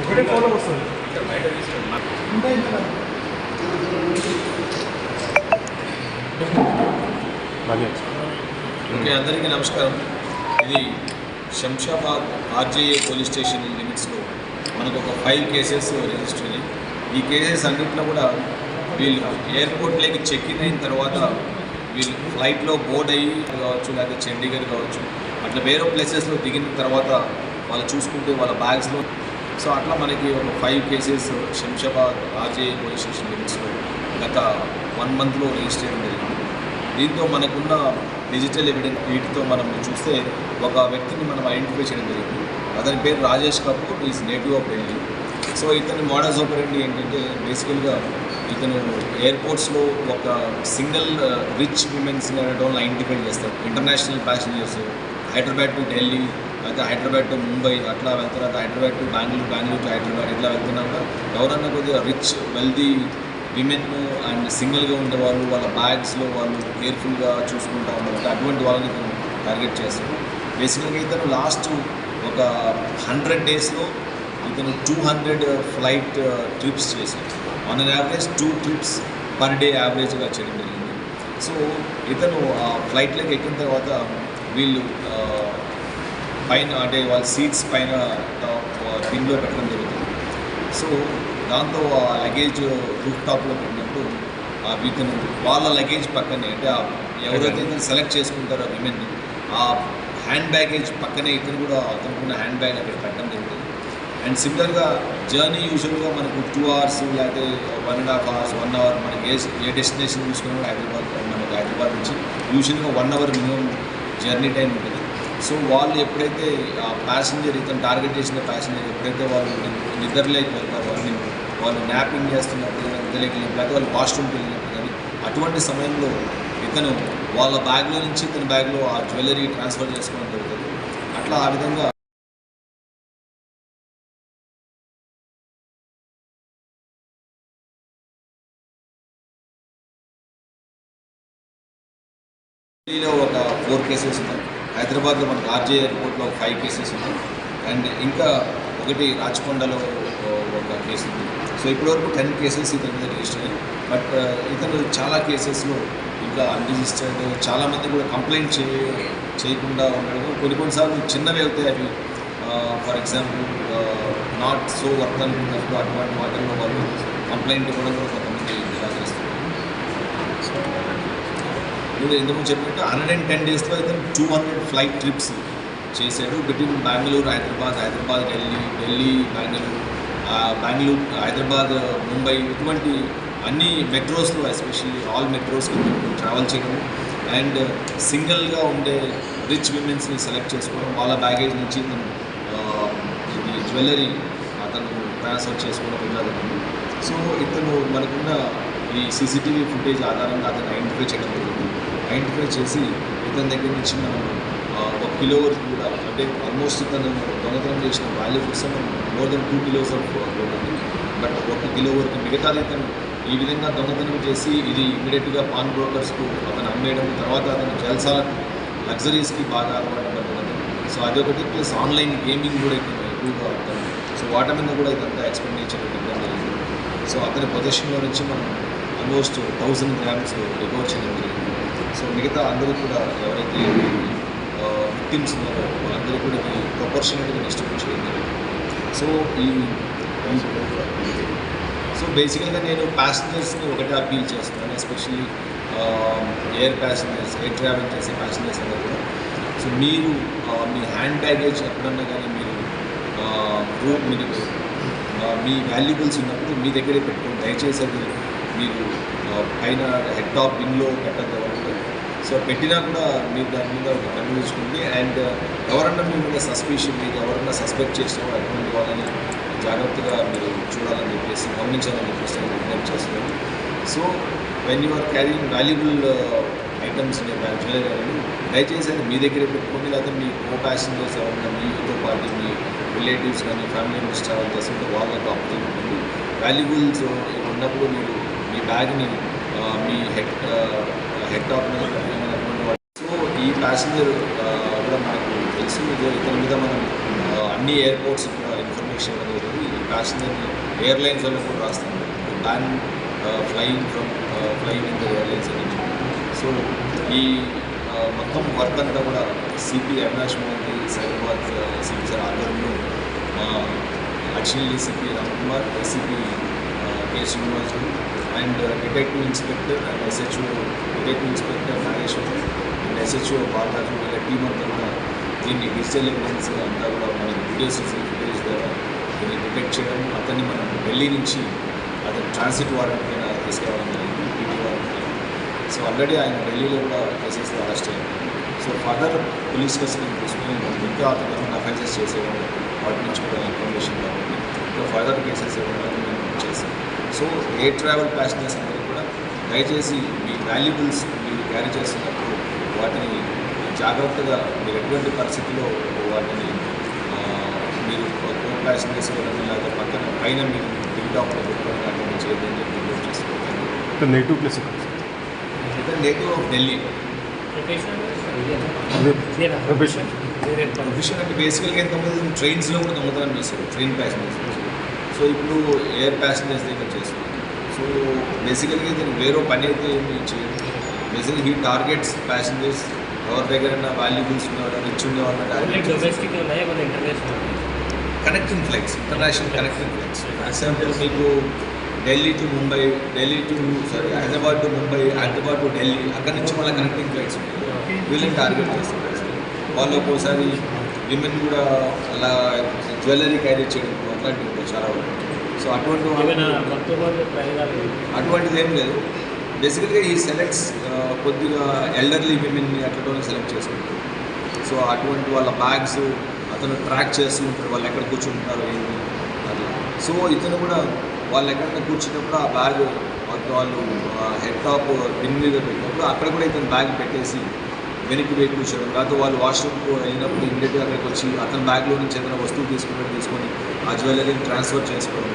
ఒకటే ఫోన్లో వస్తుంది ఓకే అందరికీ నమస్కారం. ఇది శంషాబాద్ ఆర్జేఏ పోలీస్ స్టేషన్ లిమిట్స్లో మనకు ఒక ఫైవ్ కేసెస్ రిజిస్టర్ అయ్యాయి ఈ కేసెస్ అన్నింటిలో కూడా వీళ్ళు ఎయిర్పోర్ట్లోకి చెక్ ఇన్ అయిన తర్వాత వీళ్ళు ఫ్లైట్లో బోర్డ్ అయ్యి కావచ్చు లేకపోతే చండీగఢ్ కావచ్చు అట్లా వేరే ప్లేసెస్లో దిగిన తర్వాత వాళ్ళు చూసుకుంటే వాళ్ళ బ్యాగ్స్లో సో అట్లా మనకి ఒక five cases Shamshabad RJA police station లిమిట్స్లో గత వన్ మంత్లో రిజిస్టర్ చేయడం జరిగింది. దీంతో మనకున్న డిజిటల్ ఎవిడెన్స్ వీటితో మనం చూస్తే ఒక వ్యక్తిని మనం ఐడెంటిఫై చేయడం జరిగింది. అతని పేరు Rajesh Kapoor is native of Delhi so ఇతని మోడల్స్ ఆపరేండి ఏంటంటే బేసికల్గా ఇతను ఎయిర్పోర్ట్స్లో ఒక సింగిల్ రిచ్ విమెన్స్ అనేటువంటి ఐడెంటిఫై చేస్తారు. International passengers Hyderabad to Delhi అయితే హైదరాబాద్ టు ముంబై అట్లా వెళ్తున్నారు హైదరాబాద్ టు బెంగళూరు బెంగళూరు టు హైదరాబాద్ ఇట్లా వెళ్తున్నాక ఎవరన్నా కొద్దిగా రిచ్ వెల్దీ విమెన్ అండ్ సింగిల్గా ఉండేవాళ్ళు వాళ్ళ బ్యాగ్స్లో వాళ్ళు కేర్ఫుల్గా చూసుకుంటా ఉన్నారు. అటువంటి వాళ్ళని ఇతను టార్గెట్ చేస్తారు బేసికల్గా ఇతను లాస్ట్ ఒక హండ్రెడ్ డేస్లో ఇతను టూ హండ్రెడ్ ఫ్లైట్ ట్రిప్స్ చేశాడు. On an average two trips per day యావరేజ్గా చేయడం జరిగింది. సో ఇతను ఆ ఫ్లైట్లోకి ఎక్కిన తర్వాత వీళ్ళు పైన అంటే వాళ్ళ సీట్స్ పైన టాప్ కింగ్లో పెట్టడం జరుగుతుంది. సో దాంతో ఆ లగేజ్ రూఫ్ టాప్లో పెట్టినప్పుడు ఆ ఇతను వాళ్ళ లగేజ్ పక్కనే అంటే ఎవరైతే ఇతను సెలెక్ట్ చేసుకుంటారో విమెన్ ఆ హ్యాండ్ బ్యాగేజ్ పక్కనే ఇతను కూడా అతనుకున్న హ్యాండ్ బ్యాగ్ అక్కడ పెట్టడం జరుగుతుంది. అండ్ సిమిలర్గా జర్నీ యూజువల్గా మనకు టూ అవర్స్ లేకపోతే one and half hours one hour మనకి ఏ ఏ డెస్టినేషన్ చూసుకున్నా హైదరాబాద్ మనకి హైదరాబాద్ నుంచి యూజువల్గా one hour minimum journey time ఉంటుంది. సో వాళ్ళు ఎప్పుడైతే ఆ ప్యాసింజర్ ఇతను టార్గెట్ చేసిన ప్యాసింజర్ ఎప్పుడైతే వాళ్ళు నిద్రలేకి వెళ్తారు వాళ్ళని వాళ్ళు న్యాపింగ్ చేస్తున్నప్పుడు కానీ నిద్రలేకి వెళ్ళినప్పుడు వాళ్ళు వాష్రూమ్కి వెళ్ళినప్పుడు కానీ అటువంటి సమయంలో ఇతను వాళ్ళ బ్యాగ్లో నుంచి ఇతని బ్యాగ్లో ఆ జ్యువెలరీ ట్రాన్స్ఫర్ చేసుకోవడం జరుగుతుంది. అట్లా ఆ విధంగా ఒక ఫోర్ కేసెస్ ఉన్నాయి. హైదరాబాద్లో మనకు ఆర్జే ఎయిర్పోర్ట్లో ఒక ఫైవ్ కేసెస్ ఉన్నాయి. అండ్ ఇంకా ఒకటి రాచకొండలో ఒక కేసు ఉంది. సో ఇప్పటివరకు టెన్ కేసెస్ ఇతని మీద రిజిస్టర్ అయ్యాయి బట్ ఇతను చాలా కేసెస్లో ఇంకా అన్రిజిస్టర్డ్ చాలామంది కూడా కంప్లైంట్ చేయ చేయకుండా ఉండడం. కొన్ని కొన్నిసార్లు చిన్నవి అవుతాయి అవి for example not so work అనుకున్నప్పుడు అటువంటి వాటిల్లో వాళ్ళు కంప్లైంట్ ఇవ్వడం కూడా ఇప్పుడు ఎందుకు చెప్పినట్టు హండ్రెడ్ అండ్ టెన్ డేస్లో అయితే టూ హండ్రెడ్ ఫ్లైట్ ట్రిప్స్ చేశాడు. బిట్వీన్ బెంగళూరు హైదరాబాద్ హైదరాబాద్ ఢిల్లీ ఢిల్లీ బెంగళూరు బెంగళూరు హైదరాబాద్ ముంబై ఇటువంటి అన్ని మెట్రోస్లో ఎస్పెషల్లీ ఆల్ మెట్రోస్కి ట్రావెల్ చేయడం అండ్ సింగిల్గా ఉండే రిచ్ విమెన్స్ని సెలెక్ట్ చేసుకోవడం వాళ్ళ బ్యాగేజ్ నుంచి ఇది జ్యువెలరీ అతను ట్రాన్స్ఫర్ చేసుకోవడం జరుగుతుంది సో ఇతను మనకున్న ఈ సీసీటీవీ ఫుటేజ్ ఆధారంగా అతను ఐడెంటిఫై చేయడం జరుగుతుంది ఐడెంటిఫై చేసి ఇతని దగ్గర నుంచి మనం ఒక కిలో వరకు కూడా అంటే ఆల్మోస్ట్ ఇతను దొంగతనం చేసిన వాల్యూ కోసం more than two kilos of but ఒక కిలో వరకు మిగతాది ఇతను ఈ విధంగా దొంగతనం చేసి ఇది ఇమీడియట్గా పాన్ బ్రోకర్స్కు అతను అమ్మేయడం తర్వాత అతను జల్సాలకు లగ్జరీస్కి బాగా అలవాటు పడుతుంది సో అదొకటి ప్లస్ ఆన్లైన్ గేమింగ్ కూడా ఇతను ఎక్కువగా అవుతాను సో వాటి మీద కూడా ఇదంతా ఎక్స్పెండిచర్ పెట్టడం జరిగింది. సో అతని పొజిషన్లో నుంచి మనం ఆల్మోస్ట్ థౌజండ్ గ్రామ్స్ రికవర్ చేయడం జరిగింది. సో మిగతా అందరూ కూడా ఎవరైతే విక్టిమ్స్ ఉన్నారో వాళ్ళందరూ కూడా ఇది ప్రొపోర్షనల్గా డిస్ట్రిబ్యూట్ చేయడం జరిగింది. సో ఈ సో బేసికల్గా నేను ప్యాసింజర్స్ని ఒకటే అప్పీల్ చేస్తున్నాను especially air passengers air travel చేసే ప్యాసింజర్స్ అందరూ కూడా. సో మీరు మీ హ్యాండ్ బ్యాగేజ్ ఎప్పుడన్నా కానీ మీరు రూమ్ మీరు మీ వాల్యుబుల్స్ ఉన్నప్పుడు మీ దగ్గరే పెట్టుకోండి దయచేసి అది మీరు పైన హెడ్ టాప్ బిన్లో పెట్టద్దు సో పెట్టినా కూడా మీరు దాని మీద ఒక కన్ను అండ్ ఎవరన్నా మీ మీద సస్పెషన్ మీకు ఎవరన్నా సస్పెక్ట్ చేసినా అటువంటి వాళ్ళని జాగ్రత్తగా మీరు చూడాలని చెప్పేసి గమనించాలని చెప్పేసి నేను విజ్ఞప్తి చేస్తున్నాను. So when you are carrying valuable items jewellery అనేది దయచేసి అది మీ దగ్గరే పెట్టుకోండి. లేకపోతే మీ కో ప్యాసింజర్స్ ఎవరైనా మీతో పాటు మీ రిలేటివ్స్ కానీ ఫ్యామిలీ మెంబర్స్ ట్రావెల్ చేస్తుంటే వాళ్ళకి ఆపర్చునిటీ ఉంటుంది వాల్యుబుల్స్ ఉన్నప్పుడు మీరు బ్యాగ్ని మీ హెడ్ హెడ్ టాప్ సో ఈ ప్యాసింజర్ కూడా మనకు తెలిసి. ఇతని మీద మనం అన్ని ఎయిర్పోర్ట్స్ కూడా ఇన్ఫర్మేషన్ అనేది ఈ ప్యాసింజర్ని ఎయిర్లైన్స్ వాళ్ళు కూడా రాస్తాం. Ban flying from flying in the airlines అని సో ఈ మొత్తం వర్క్ అంతా కూడా CP Avinash Mohanty Cyberabad CP sir ఆధ్వర్యంలో additional Kumar Ramkumar ACP K Srinivasulu and detective inspector and SHO detective inspector Nageshwar and SHO Balaraju వీళ్ళ team అంతా కూడా దీన్ని డిజిటల్ ఎవిడెన్స్ అంతా కూడా మన వీడియోస్ ఫుటేజ్ ద్వారా దీన్ని డిటెక్ట్ చేయడం అతన్ని మనం ఢిల్లీ నుంచి అతను ట్రాన్సిట్ వారెంట్ పైన తీసుకురావడం జరిగింది పీటీ వారెంట్ పైన సో ఆల్రెడీ ఆయన ఢిల్లీలో కూడా కేసెస్లో అరెస్ట్ అయ్యారు. సో ఫర్దర్ పోలీస్ కస్టడీ తీసుకుని ఇంకా అతను ఏమైనా అఫెన్సెస్ చేసేవాళ్ళు వాటి నుంచి కూడా ఇన్ఫర్మేషన్ కాబట్టి ఇంకా ఫర్దర్ కేసెస్ ఇవ్వడానికి మేము చేసాం సో ఎయిర్ ట్రావెల్ ప్యాసింజర్స్ అందరికీ కూడా దయచేసి మీ వాల్యుబుల్స్ మీరు క్యారీ చేస్తున్నప్పుడు వాటిని జాగ్రత్తగా మీరు ఎటువంటి పరిస్థితుల్లో వాటిని మీరు కో ప్యాసింజర్స్ లేదా పక్కన పైన మీరు పెట్టుకోవడం అటువంటి చేయదని చెప్పి చేసుకోవాలి negative place native of Delhi profession అంటే బేసికల్గా ఎంతమంది ట్రైన్స్లో కూడా దొంగతనం చేస్తారు ట్రైన్ ప్యాసింజర్స్ సో ఇప్పుడు ఎయిర్ ప్యాసింజర్స్ దగ్గర చేస్తారు సో బేసికల్గా దీనికి వేరే పని అయితే ఏమి చేయదు బేసికల్ ఈ టార్గెట్స్ ప్యాసింజర్స్ ఎవరి దగ్గర వాల్యుబుల్స్ ఉండేవాళ్ళు rich international connecting flights international connecting flights example మీకు Delhi to Mumbai Delhi to sorry Hyderabad to Mumbai Hyderabad to Delhi అక్కడి నుంచి మళ్ళీ కనెక్టింగ్ ఫ్లైట్స్ ఉంటాయి. వీళ్ళని టార్గెట్ చేస్తారు. వాళ్ళు ఒక్కోసారి విమెన్ కూడా అలా జ్యువెలరీ క్యారీ చేయడం అట్లాంటివి ఉంటాయి చాలా ఉంటాయి సో అటువంటి అటువంటిది ఏం లేదు. బేసికల్గా ఈ సెలెక్ట్స్ కొద్దిగా ఎల్డర్లీ విమెన్ని అట్లా సెలెక్ట్ చేసుకుంటారు. సో అటువంటి వాళ్ళ బ్యాగ్స్ అతను ట్రాక్ చేస్తూ ఉంటారు వాళ్ళు ఎక్కడ కూర్చుంటారు ఏంటి అట్లా సో ఇతను కూడా వాళ్ళు ఎక్కడైనా కూర్చున్నప్పుడు ఆ బ్యాగ్ వాళ్ళు హెడ్ టాప్ పిన్ మీద పెట్టినప్పుడు అక్కడ కూడా ఇతను బ్యాగ్ పెట్టేసి వెనక్కి పోయి కూర్చోవడం లేకపోతే వాళ్ళు వాష్రూమ్కి అయినప్పుడు ఇమ్మీడియట్గా అక్కడికి వచ్చి అతని బ్యాగ్లో నుంచి ఏదైనా వస్తువు తీసుకున్నట్టు తీసుకొని ఆ జ్యువెలరీని ట్రాన్స్ఫర్ చేసుకోవడం